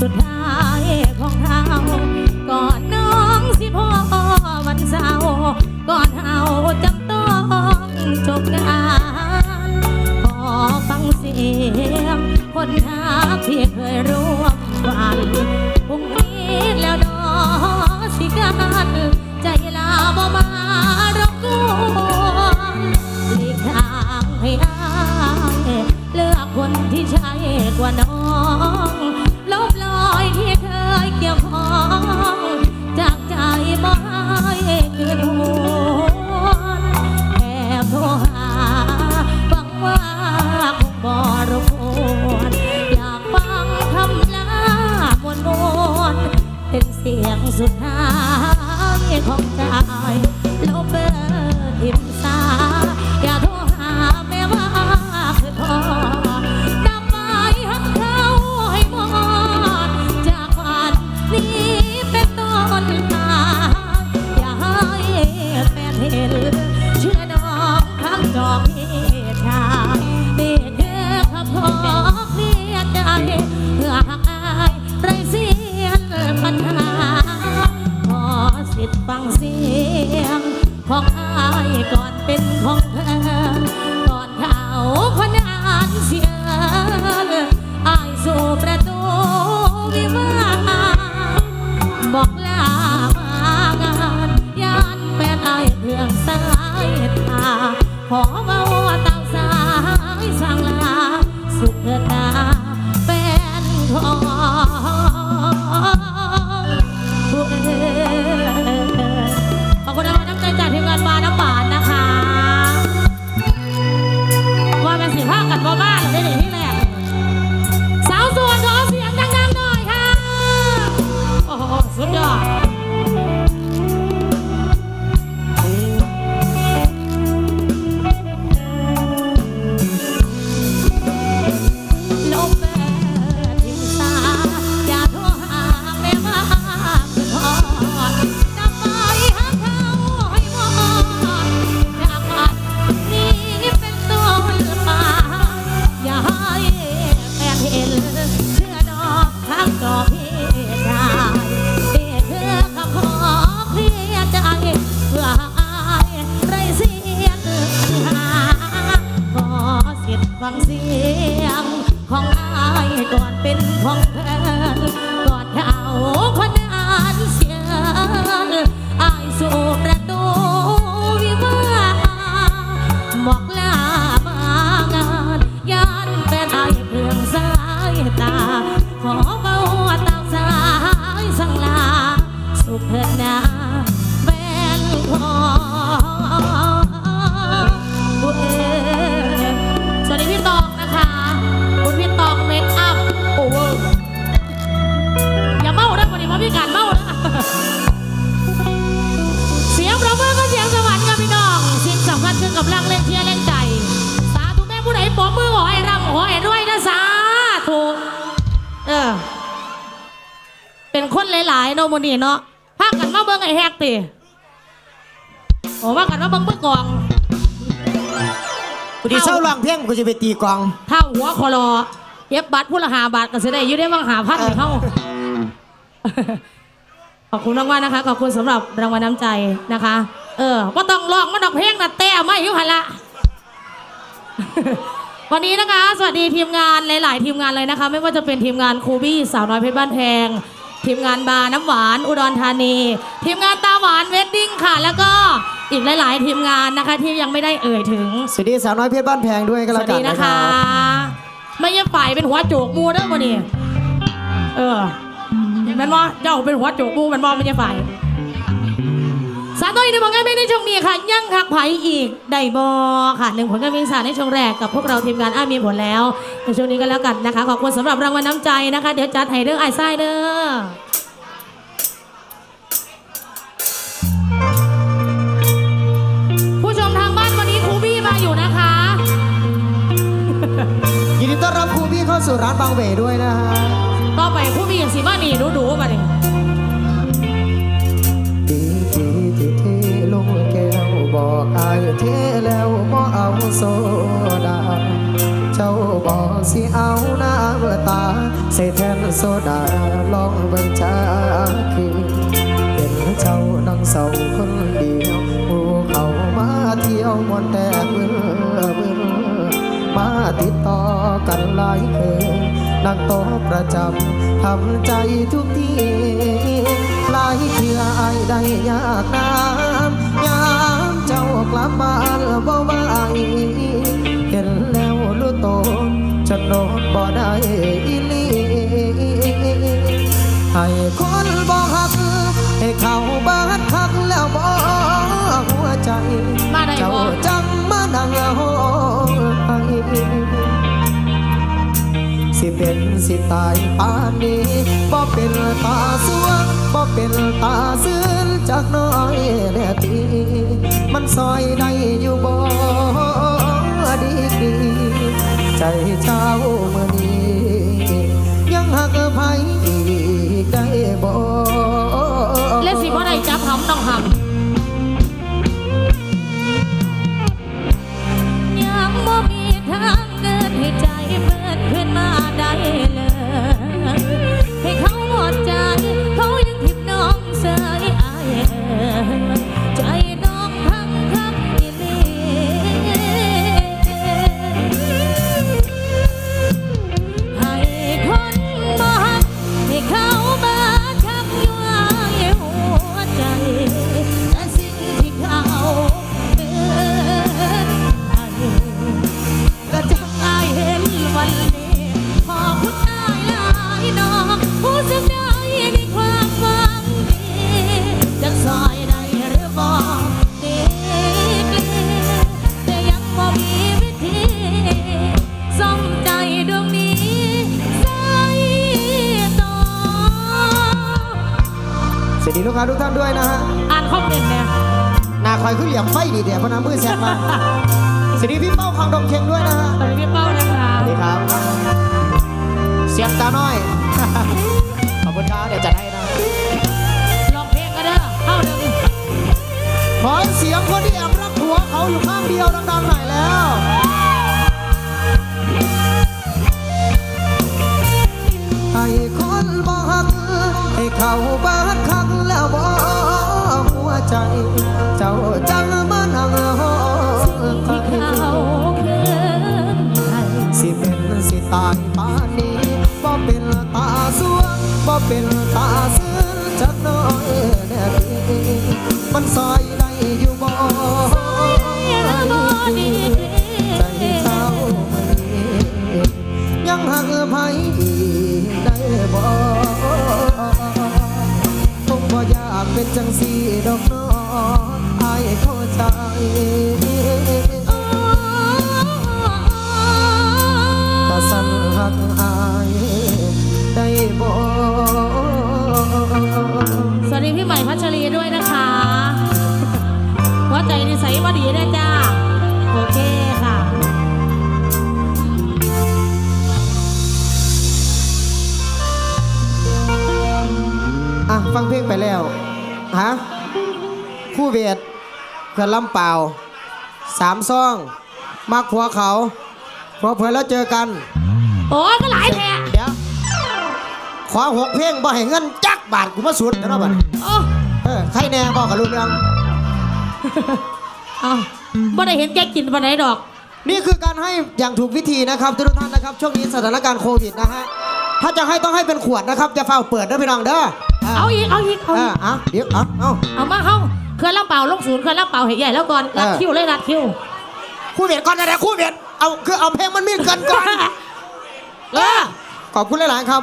สุดท้ายของเราก่อนน้องสิพ่อวันเสาร์ก่อนเฮาจำต้องจบงานขอฟังเสียงคนทักที่เคยร่วมฝันพรุ่งนี้แล้วนอสิกันใจลาบ่มารบกวนเลีกทางให้อายเลือกคนที่ใช่กว่าน้อง ของอายก่อนเป็นของเธอ ก่อนเขาคนอ่านเสียอายสู่ประตูวิวาบอกลามางานยานแฟนอายเพื่องสายตาขอ อสิทธิ์ฟังเสียง ของอายก่อนเป็นของเธอก่อนเอาคนอ่านเสียง นาะโมอนี่เนาะพากันมาเบิ่งไอ้แฮกติโอ้ว่ากันมาเบิ่งเบิ่งกอง กูที่เศร้าร้องเพลงกูจะไปตีกลองเท่าหัวคอรอเย็บบาทผู้ละหาบาทก็จะได้อยืดได้บ้างหาพันเท่าขอบคุณมากๆนะคะ ขอบคุณสำหรับรางวัลน้ำใจนะคะ เออว่าต้องร้องมาดอกเพลงนะแต่ไม่อยุหันละ วันนี้นะคะ สวัสดีทีมงานหลาย ๆ ทีมงานเลยนะคะ ไม่ว่าจะเป็นทีมงานครูบี้สาวน้อยเพชรบ้านแพง ทีมงานบาร์น้ำหวานอุดรธานี ทีมงานตาหวานเวดดิ้งค่ะ แล้วก็อีกหลาย ๆ ทีมงานนะคะที่ยังไม่ได้เอ่ยถึง สวัสดีสาวน้อยเพชรบ้านแพงด้วยก็สแล้ววัสกัดีนนะนะคะ ไม่ใช่ฝ่ายเป็นหัวโจกมูเด้อมานี่เออเห็นมันว่าเจ้าเป็นหัวโจกมูมันว่าไม่ใช่ฝ่าย สาวน้อยในบางงานไม่ได้ช่วงนี้ค่ะยังหักไผอีกได้บอค่ะหนึ่งผลงานเพลงสารในช่วงแรกกับพวกเราทีมงานอ้ามีผลแล้วในช่วงนี้ก็แล้วกันนะคะ ขอบคุณสำหรับรางวัลน้ำใจนะคะ เดี๋ยวจัดให้เรื่องไอ้ไส้เด้อผู้ชมทางบ้านวันนี้ครูบี้มาอยู่นะคะ ยินดีต้อนรับครูพี่เข้าสู่ร้านบางเวด้วยนะฮะต่อไปครูบี้อย่างสีมานี่ดูดูๆมาดิดี เทแล้วบ่เอาโซดา เจ้าบอกสิเอาน้ำตาใส่แทนโซดาลองเบิ่งชาคืนเห็นเจ้านั่งเศร้าคนเดียวผู้เขามาเที่ยวมวนแต่เบื่อเบื่อมาติดต่อกันหลายคืนนั่งโต๊ะประจำทำใจทุกทีหลายเทื่อไอได้ยากน้ำ บ่ได้อีหลีให้คนบ่ฮัก ให้เขาบ้านคักแล้วบ่หัวใจ มาได้เจ้าบ่จังมานั่งห้องไห้สิเป็นสิตายปานนี้บ่เป็นตาสวงบ่เป็นตาซื่นจากน้อยแน่ตีมันซอยได้อยู่บ่ดีดี ใจเจ้าเมื่อนี้ คอยขึ้นเหลี่ยมไฟดีเดี๋ยวพน้ำมือแซกมาสวัสดีพี่เป้าคังดงเชงด้วยนะฮะตอนนี้พี่เป้านะคะสวัสดีครับ เสียงตาน้อย ขอบคุณครับเดี๋ยวจัดให้นะลองเพลงกันเด้อเข้าเดิมขอเสียงคนที่แอบรักหัวเขาอยู่ข้างเดียวดังๆหน่อยแล้วให้คนบอกให้เขาบาดคักแล้วบอกหัวใจ เป็นตาซื่อจักน้อยแน่ดีมันซอยได้อยู่บ่ใจเจ้ามันยังหักไผอีกได้บ่คงบ่อยากเป็นจังสีดอกน้ออายเข้าใจตาสั่นหัก ฟังเพลงไปแล้ว ฮะ คู่เวทเพื่อนลำเปล่าสามซอง มักผัวเขาพอเพื่อนแล้วเจอกัน โอ้ยก็หลายแท้เดี๋ยว ขอหกเพลงบ่ให้เงินจักบาทกูมาสุดนะเนาะบัดโอ้เออใครแน่บอกกับลุงเรื่องเอาบ่ได้เห็นแกกินปานไหนดอก นี่คือการให้อย่างถูกวิธีนะครับทุกท่านนะครับ ช่วงนี้สถานการณ์โควิดนะฮะ ถ้าจะให้ต้องให้เป็นขวดนะครับจะเฝ้าเปิดเด้อพี่น้องเด้อ เอาอีกเอาอีกเอาเออีอกอะเดี๋ยวเอาเอาเอามาเฮาเคลื่อนลำเปล่าลงศูนย์เคลื่อนลำเปล่าให้ใหญ่แล้วก่อนรัดเออคิวเลยรัดคิวคู่เวียดก่อนนะเดี๋ยวคู่เวียดเอาคือเอาเพลงมันมีเกินก่อนเออขอบคุณหลายๆครับ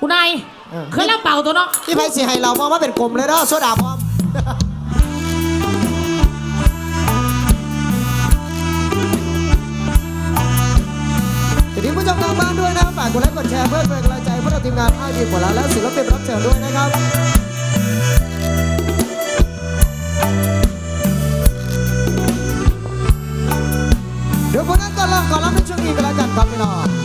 คุณนายเออเคลื่อนลำเปล่าตัวเนาะที่ไพ่สีให้เรามองว่าเป็นกลมเลยเนาะโซดาพร้อมทีนี้ผู้ชมทางบ้านด้วยนะฝากกดไลค์กดแชร์เพื่อเป็นกำลัง เพื่อเราทีมงานไอดีกว่าแล้วและศิลปินรับเชิญด้วยนะครับเดี๋ยวคนนั้นก็ลองก่อนรับในช่วงนี้ก็แล้วกันครับพี่น้อง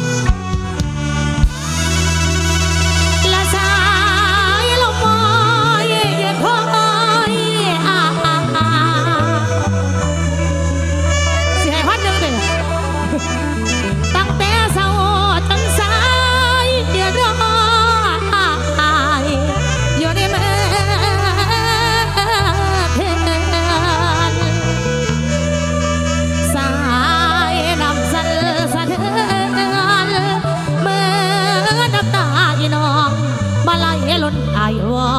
มาไล่ล้นอายวา